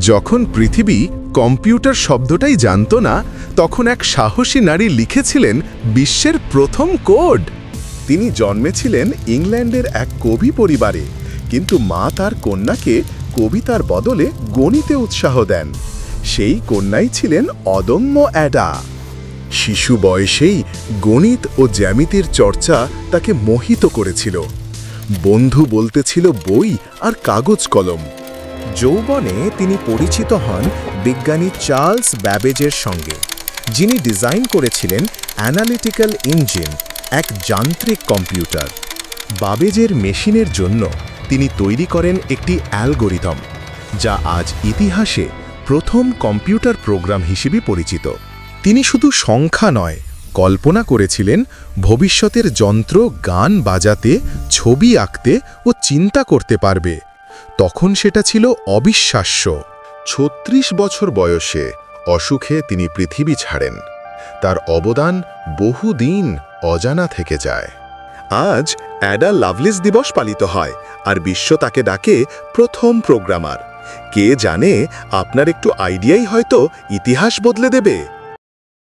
যখন পৃথিবী কম্পিউটার শব্দটাই জানত না, তখন এক সাহসী নারী লিখেছিলেন বিশ্বের প্রথম কোড। তিনি জন্মেছিলেন ইংল্যান্ডের এক কবি পরিবারে, কিন্তু মা তার কন্যাকে কবিতার বদলে গণিতে উৎসাহ দেন। সেই কন্যাই ছিলেন অদম্য অ্যাডা। শিশু বয়সেই গণিত ও জ্যামিতির চর্চা তাকে মোহিত করেছিল। বন্ধু বলতে ছিল বই আর কাগজ কলম। যৌবনে তিনি পরিচিত হন বিজ্ঞানী চার্লস ব্যাবেজের সঙ্গে, যিনি ডিজাইন করেছিলেন অ্যানালিটিক্যাল ইঞ্জিন, এক যান্ত্রিক কম্পিউটার। বাবেজের মেশিনের জন্য তিনি তৈরি করেন একটি অ্যালগোরিদম, যা আজ ইতিহাসে প্রথম কম্পিউটার প্রোগ্রাম হিসেবে পরিচিত। তিনি শুধু সংখ্যা নয়, কল্পনা করেছিলেন ভবিষ্যতের যন্ত্র গান বাজাতে, ছবি আঁকতে ও চিন্তা করতে পারবে। তখন সেটা ছিল অবিশ্বাস্য। ছত্রিশ বছর বয়সে অসুখে তিনি পৃথিবী ছাড়েন। তার অবদান বহুদিন অজানা থেকে যায়। আজ অ্যাডা লাভলিস দিবস পালিত হয় আর বিশ্ব তাকে ডাকে প্রথম প্রোগ্রামার। কে জানে আপনার একটু আইডিয়াই হয়তো ইতিহাস বদলে দেবে।